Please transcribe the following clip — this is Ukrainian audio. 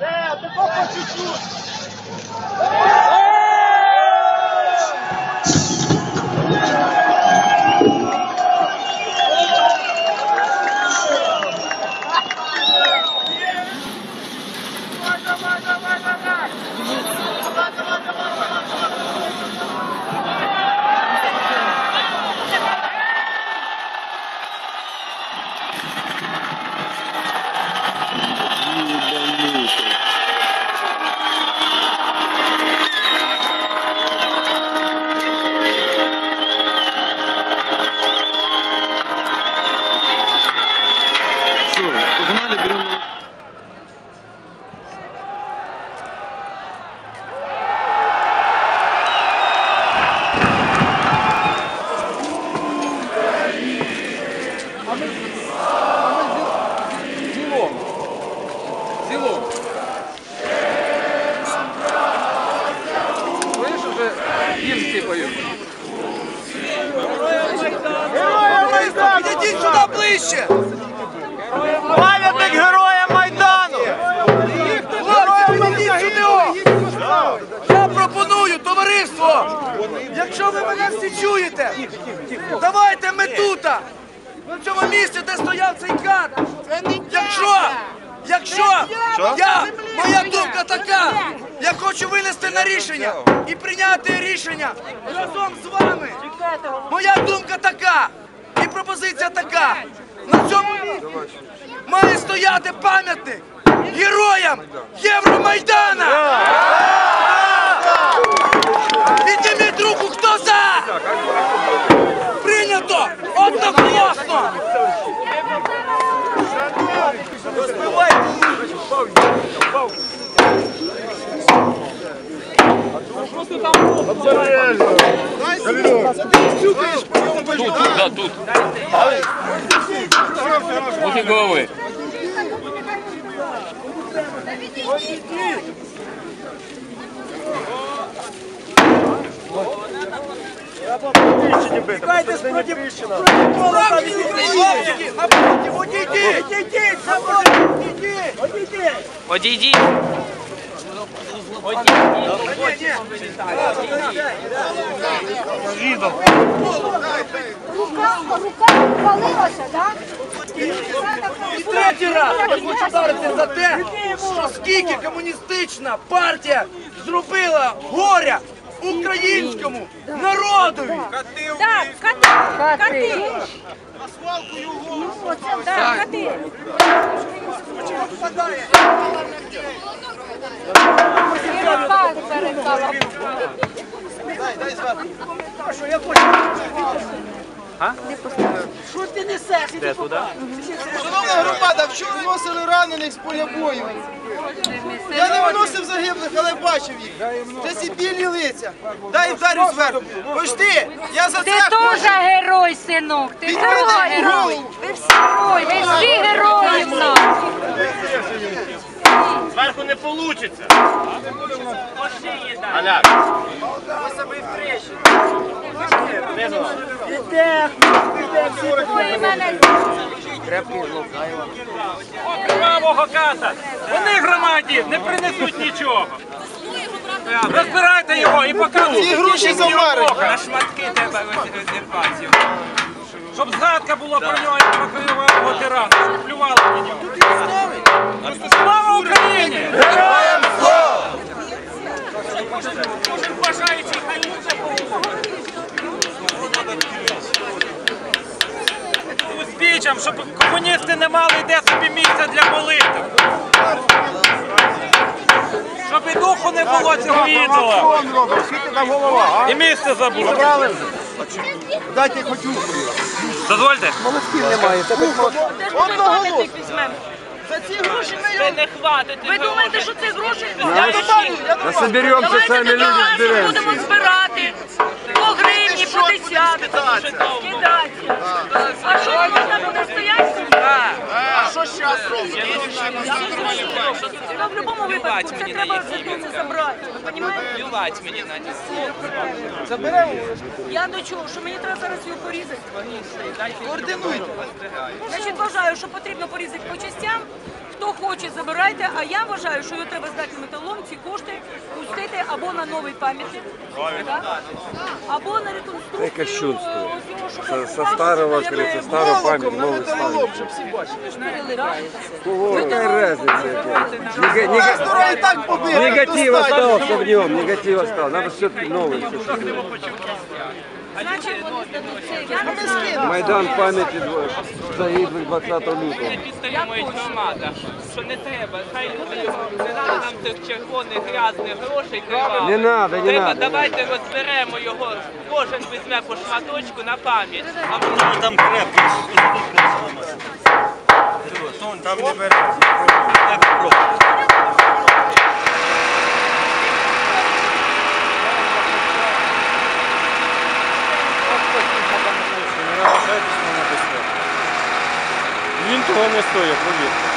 É, tem qual foi o Якщо ви мене всі чуєте, давайте ми тут, на цьому місці, де стояв цей кат. Якщо, якщо я, моя думка така, я хочу винести на рішення і прийняти рішення разом з вами. Моя думка така і пропозиція така. На цьому місці має стояти пам'ятник героям Євромайдана! Підніміть руку, хто за! Прийнято! Одноголосно! Тут, да, тут. Голови. Справжні українці! Напротив, одійдіть! Одійдіть! Одійдіть! Одійдіть! Одійдіть. Рука, рука валилася, так? І третій раз я хочу вдарити за те, що скільки комуністична партія зробила горя українському народові. Так, кати, кати. Ну, оце, так, кати. Перепад перепала. Що ти несеш? Іди туди. Шановна громада, вчора виносили ранених з поля бою. Я не виносив загиблих, але бачив їх. Це ці білі лиця. Дай вдарю зверху. Пошти, я за Ти теж герой, синок. Ти теж герой. Ви всі герої. Ви всі герої в нас. Зверху не мене Кривавого ката. Вони громаді не принесуть нічого. Розбирайте його і показуйте. Ці гроші заварені. На шматки треба розірвати. Щоб згадка була про нього як про кривавого тирана. Щоб плювали на нього. Слава Україні! Героям слава! Кожен бажаючий хай Узбіччям, щоб комуністи не мали де собі місця для молитв. Щоб і духу не було цього ідола. І місце забули. Дайте хочу. Дозвольте. пам'ятник візьмемо. За ці гроші ми Це не хватить. Ви думаєте, що це гроші? Я добавлю, я добавлю. Соберемося самі люди зберемося. Будемо збирати по гривні, по десятку. Кидати. А що можна буде стояти? А що зараз робить? Ну, в будь-якому випадку це треба звідси забрати. Ви розумієте? Плювать мені на Заберемо. Я до чого, що мені треба зараз його порізати. Координуйте. Значить, вважаю, що потрібно порізати по частям. Хто хоче, забирайте. А я вважаю, що його треба здати металом, ці кошти пустити або на новий пам'ятник, або на реконструкцію. Со, со старого, мене Молоком на металолом, щоб всі бачили. Какая разница? Побили. Негатив остался в нем, негатив остался. Надо все-таки новый. Майдан памяти дво- загиблих 20 лютого. підтримують громада, що не треба, хай люди не треба нам цих червоних грязних грошей кривавих. Не надо, не Треба, давайте розберемо його, кожен візьме по шматочку на пам'ять. А Ну, там крепкість. Там не бере. Він того не стоїть, повірте.